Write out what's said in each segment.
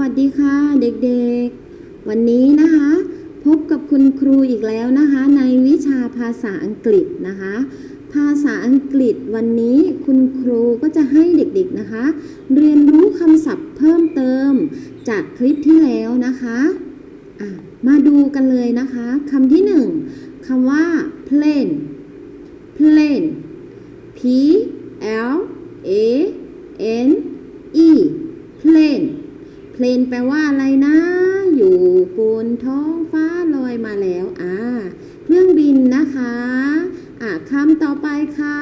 วัสดีค่ะเด็กๆ วันนี้นะคะ พบกับคุณครูอีกแล้วนะคะ ในวิชาภาษาอังกฤษนะคะ ภาษาอังกฤษวันนี้คุณครูก็จะให้เด็กๆนะคะ เรียนรู้คำศัพท์เพิ่มเติมจากคลิปที่แล้วนะคะะมาดูกันเลยนะคะคำที่หนึ่งคำว่า plane plane P L A N E plane plane แปลว่าอะไรนะ อยู่บนท้องฟ้าลอยมาแล้ว อ่า เครื่องบินนะคะ อ่าคำต่อไปค่ะ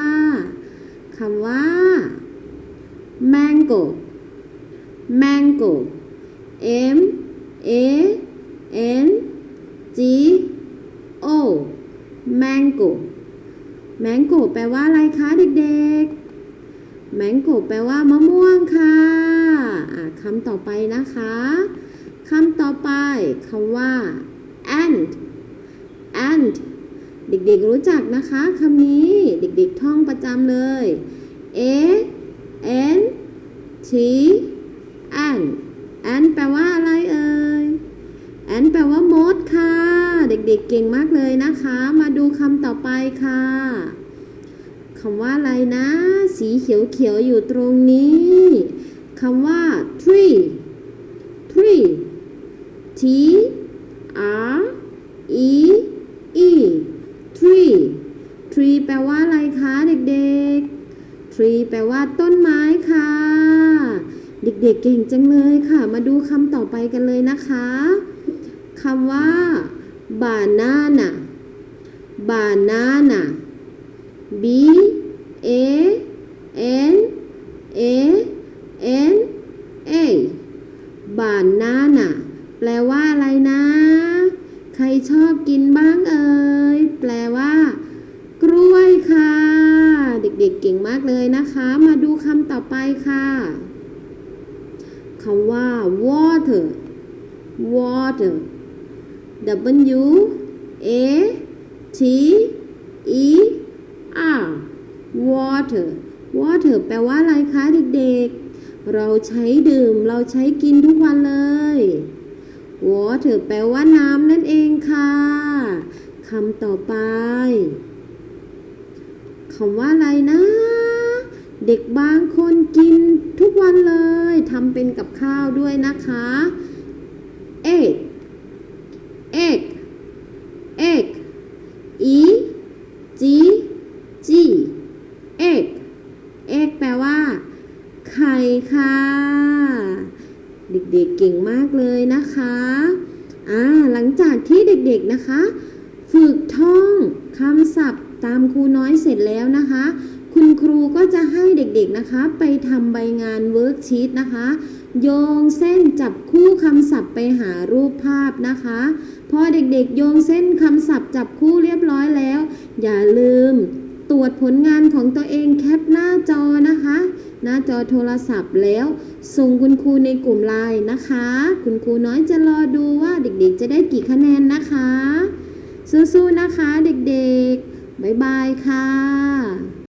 คำว่า mango mango M A N G O mango mango แปลว่าอะไรคะเด็กๆ mango แปลว่ามะม่วงค่ะะคำต่อไปนะคะคำต่อไปคำว่า ant ant เด็กๆรู้จักนะคะคำนี้เด็กๆท่องประจำเลย a n t ant ant แปลว่าอะไรเอ่ย ant แปลว่ามดค่ะ เด็กๆเก่งมากเลยนะคะ มาดูคำต่อไปค่ะ คำว่าอะไรนะ สีเขียวๆอยู่ตรงนี้คำว่า tree tree T R E E tree tree แปลว่าอะไรคะเด็กๆ tree แปลว่าต้นไม้ค่ะ เด็กๆเก่งจังเลยค่ะ มาดูคำต่อไปกันเลยนะคะคำว่า banana banana B A N A N A banana แปลว่าอะไรนะ ใครชอบกินบ้างเอ่ย แปลว่า กล้วยค่ะ เด็กๆเก่งมากเลยนะคะ มาดูคำต่อไปค่ะคำว่า water water W A T E water water แปลว่าอะไรคะเด็กๆ เราใช้ดื่มเราใช้กินทุกวันเลย water แปลว่าน้ำนั่นเองค่ะคำต่อไปคำว่าอะไรนะ เด็กบางคนกินทุกวันเลยทำเป็นกับข้าวด้วยนะคะ egg egg egg e g g egg egg แปลว่า ไข่ ค่ะ เด็กๆเก่งมากเลยนะคะอ่าหลังจากที่เด็กๆนะคะ ฝึกท่องคำศัพท์ตามครูน้อยเสร็จแล้วนะคะ คุณครูก็จะให้เด็กๆนะคะ ไปทำใบงานเวิร์กชีตนะคะ โยงเส้นจับคู่คำศัพท์ไปหารูปภาพนะคะ พอเด็กๆ โยงเส้นคำศัพท์จับคู่เรียบร้อยแล้ว อย่าลืมตรวจผลงานของตัวเองแคปหน้าจอนะคะ หน้าจอโทรศัพท์แล้ว ส่งคุณครูในกลุ่มไลน์นะคะ คุณครูน้อยจะรอดูว่าเด็กๆ จะได้กี่คะแนนนะคะ สู้ๆนะคะเด็กๆ บ๊ายบายค่ะ